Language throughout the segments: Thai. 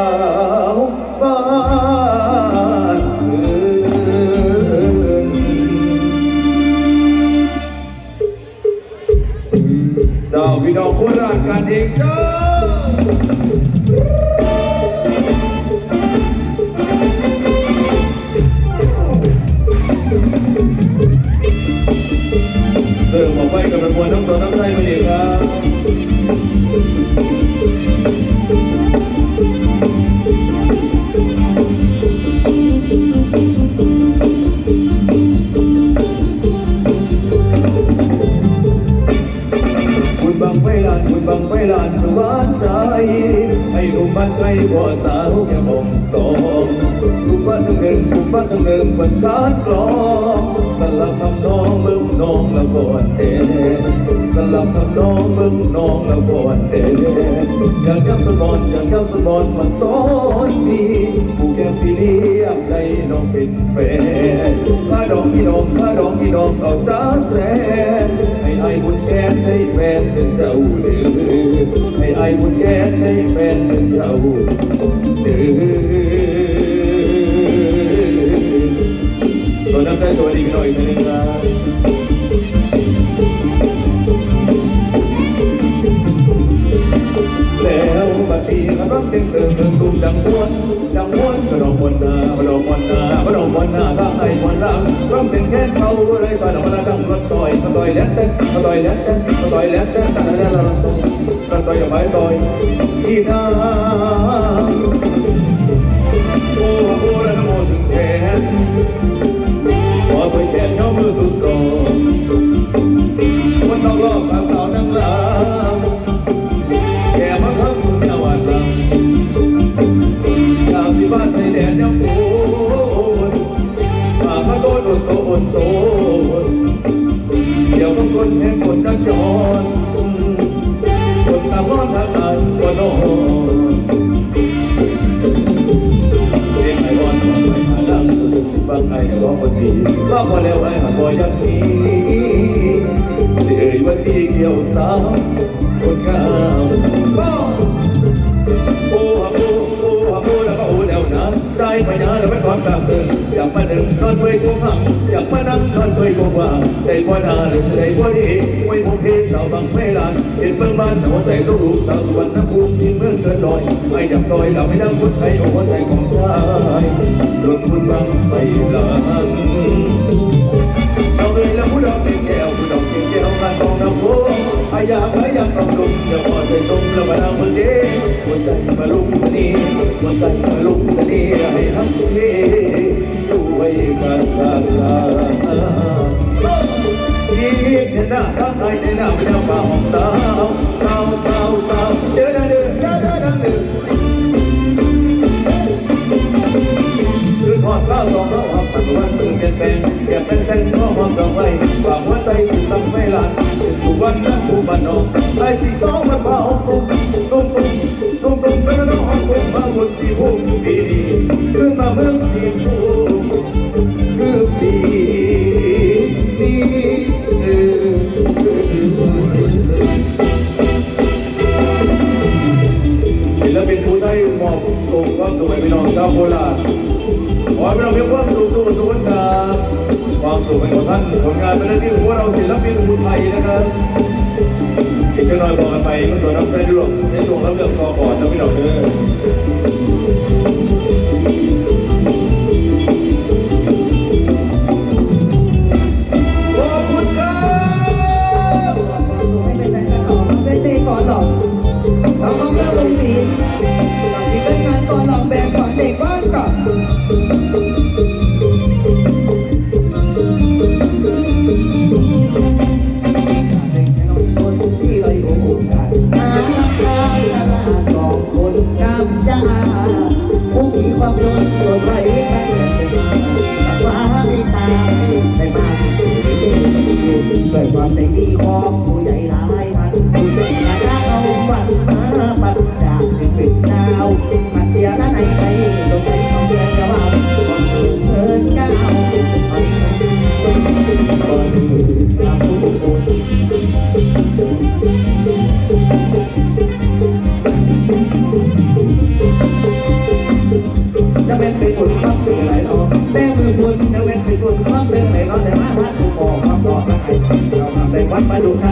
าวบ้านเมืองเจ้าพี่น้องโคราชกันเองเจ้า ไม่ลานสวานใจ ให้ลุมบ้านใกลบ่สาวแค่มองตองคุณบ้านทั้งหนึ่งคุณบ้านทั้งหนึ่งมันคานกรองสลับทำนองมึงนองละก่อนเอง สลับทำน้องมึงน้องละก่อนเดอยากยับสมอนอยากยับสมอนมาสอนดีผู้แก้มพี่เลี้ยงใจน้องเป็นแฟนข้าดองพี่น้องข้าดองพี่น้องเอาจ้าแสนให้ไอ้บุญแก้ให้แฟนเป็นเจ้าเดือให้ไอ้บุญแก้ให้แฟนเป็นเจ้าเดือส่วนน้ำใจสวัสดีกันหน่อยนึงครับ นี้กำลังเต็งเติงเติมตุ้มดังม้วนดังม้วนกระดองมวนนากระดองมวนนากระดองมวนนาข้างในมวนรังร้องเสียงแค้นเขาเลยตอนเราดังรถต่อยกระต่อยแล้เต้นกระต่อยแล้เต้นกระต่อยแล้เต้นตั้งแต่ล้เต้งกระต่อยอย่าไปต่อยที่ท่า ก็พอแล้วไอ้หาบอยยังนี้สิเอ่ยว่าที่เกี่ยวสาวคนงาม ไปนะแล้วเป็นความตามซึ้งอยากมาดึงนอนด้วยตัวหังอยากมานั่งนอนด้วยตัวว่างใจพอนาหรือใจพอดีไว้ผมเพสาวบางไม่ลานเห็นเมืองบ้านแต่หัวใจต้องรู้สาวสุวรรค์นักภูมิที่เมืองเกินลอยไม่อยากลอยเราไม่นั่งคนไทยหัวใจของชายรถคุณบังไปหลานเราเอ่ยแล้วผู้ดอกเป็นแก้วผู้ดอกเป็นแก้วการตองน้ำโพอายากอายากต้องลุกอย่าพอใจตรงแล้วมาดามมือเด้หัวใจมาลุกสนีหัวใจมาลุกสนีให้ทั้งเทด้วยกันตาตาที่เห็นหน้าทั้งไทยในหน้าไม่ได้มาหองตาเต้าเต้าเต้าเดินเดินเดินเดินเดินเดินคืนหอดข้าวสองเขาวหอบปัจจุบันมือเปลี่ยนแปลงเก็บเป็นแสงก็หอมดอกไม้ควางหัวใจถูกตั้งไม่ลาน วรรณนั้นผู้บ้านนอกไอ้สีต้องมันพาหอมตุ้มตุ้มตุ้มตุ้มตุ้มเป็นน้องหอมตุ้มมาบนสีพุ่มปีนี้ขึ้นมาเมืองสีพุ่มคื วัดประดูทา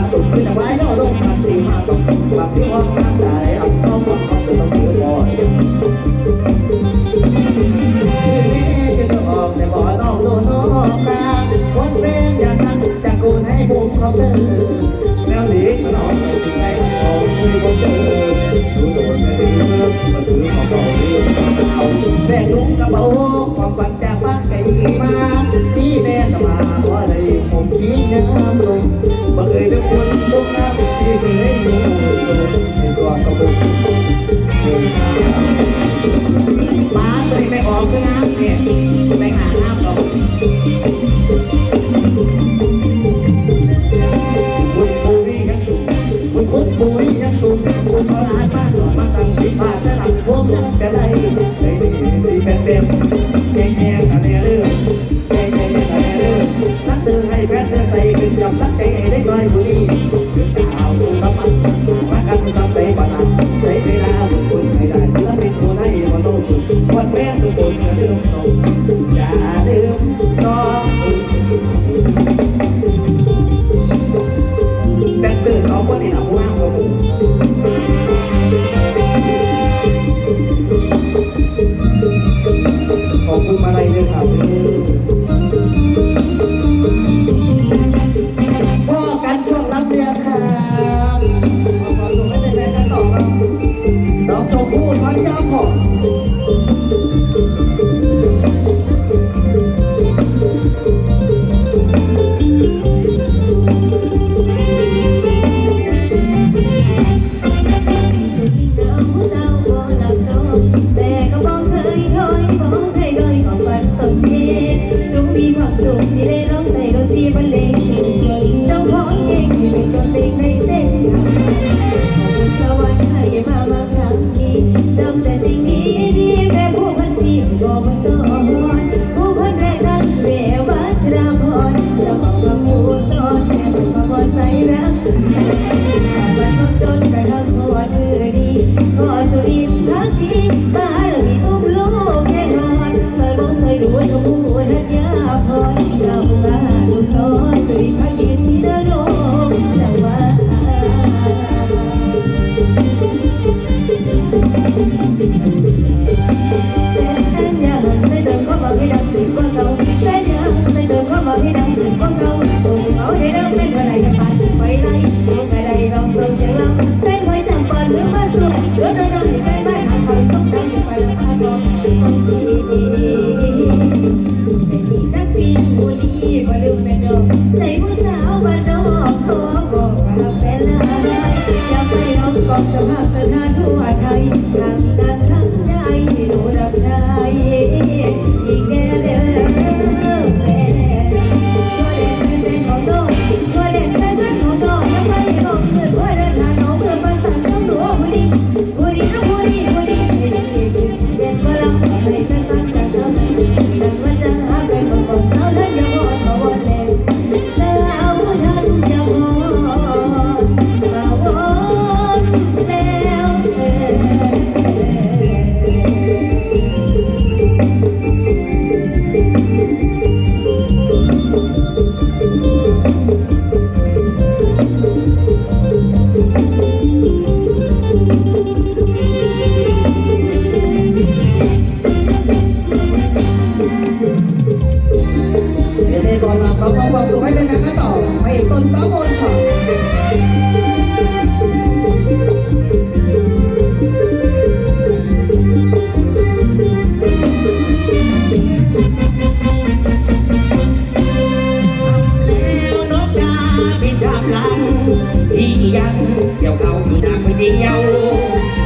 ที่ยังบุกเดี่ยวเขาอยู่ดังเดียว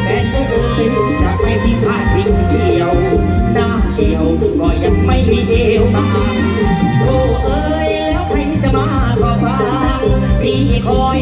แต่เคยจะไปที่พาดทิ้งเดียวหน้าเดียวก็ยังไม่มีเอวมาโอ้เอ้ยแล้วใครจะมาขอฟังพี่คอย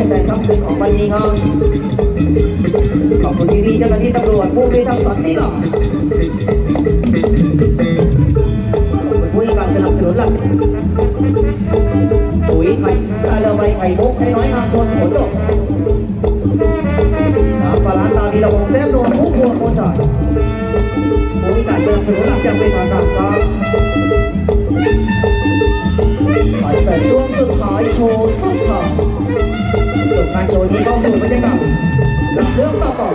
เป็นแฟนคลับคืของวันนี้องขอบคุณที่ๆเจ้าหน้าที่ตำรวจผู้มีทางสองนี่กผู้ให้การสนับสนุนหลักปุ๋ยไข่ตาเลอใบไข่มุกให้น้อยมาคนผลดกน้ำปลาร้าตามีระวงแซ่บรวนผู้บัวโคนจ่อยผู้มีการสนับสนุนหลักจากเป็นทางการครับคอนเสิร์ตช่วงสุดท้ายโชว์สุดท้าย กายโชว์นี้องสู่บรรยากาศหลังเรื่องต่อก่อ